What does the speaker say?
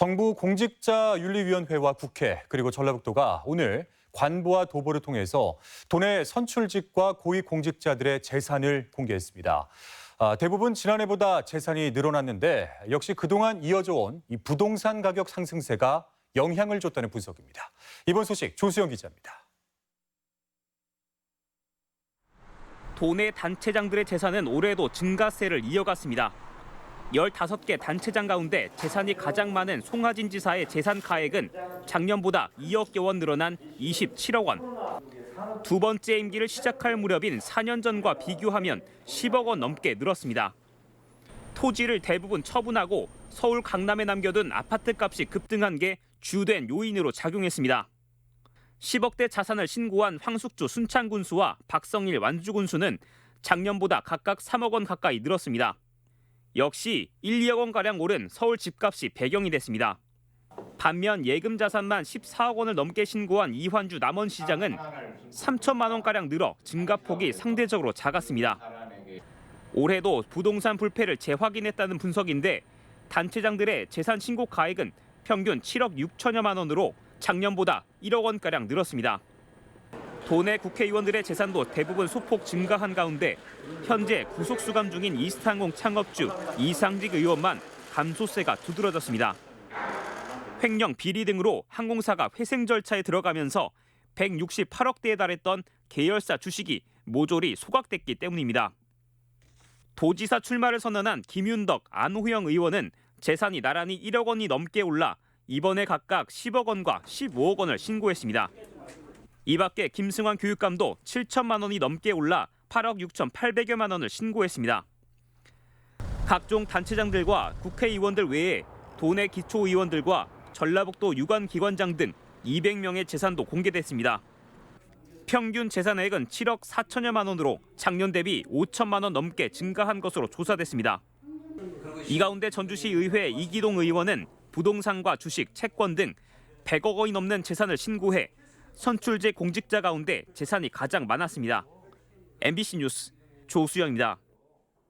정부 공직자윤리위원회와 국회 그리고 전라북도가 오늘 관보와 도보를 통해서 도내 선출직과 고위공직자들의 재산을 공개했습니다. 아, 대부분 지난해보다 재산이 늘어났는데 역시 그동안 이어져 온 이 부동산 가격 상승세가 영향을 줬다는 분석입니다. 이번 소식 조수영 기자입니다. 도내 단체장들의 재산은 올해도 증가세를 이어갔습니다. 15개 단체장 가운데 재산이 가장 많은 송하진 지사의 재산 가액은 작년보다 2억여 원 늘어난 27억 원. 두 번째 임기를 시작할 무렵인 4년 전과 비교하면 10억 원 넘게 늘었습니다. 토지를 대부분 처분하고 서울 강남에 남겨둔 아파트 값이 급등한 게 주된 요인으로 작용했습니다. 10억대 자산을 신고한 황숙주 순창군수와 박성일 완주군수는 작년보다 각각 3억 원 가까이 늘었습니다. 역시 1, 2억 원가량 오른 서울 집값이 배경이 됐습니다. 반면 예금 자산만 14억 원을 넘게 신고한 이환주 남원시장은 3천만 원가량 늘어 증가폭이 상대적으로 작았습니다. 올해도 부동산 불패를 재확인했다는 분석인데 단체장들의 재산 신고 가액은 평균 7억 6천여만 원으로 작년보다 1억 원가량 늘었습니다. 도내 국회의원들의 재산도 대부분 소폭 증가한 가운데 현재 구속 수감 중인 이스타항공 창업주 이상직 의원만 감소세가 두드러졌습니다. 횡령 비리 등으로 항공사가 회생 절차에 들어가면서 168억 대에 달했던 계열사 주식이 모조리 소각됐기 때문입니다. 도지사 출마를 선언한 김윤덕, 안호영 의원은 재산이 나란히 1억 원이 넘게 올라 이번에 각각 10억 원과 15억 원을 신고했습니다. 이 밖에 김승환 교육감도 7천만 원이 넘게 올라 8억 6천8백여만 원을 신고했습니다. 각종 단체장들과 국회의원들 외에 도내 기초의원들과 전라북도 유관기관장 등 200명의 재산도 공개됐습니다. 평균 재산액은 7억 4천여만 원으로 작년 대비 5천만 원 넘게 증가한 것으로 조사됐습니다. 이 가운데 전주시 의회 이기동 의원은 부동산과 주식, 채권 등 100억 원이 넘는 재산을 신고해 선출직 공직자 가운데 재산이 가장 많았습니다. MBC 뉴스 조수영입니다.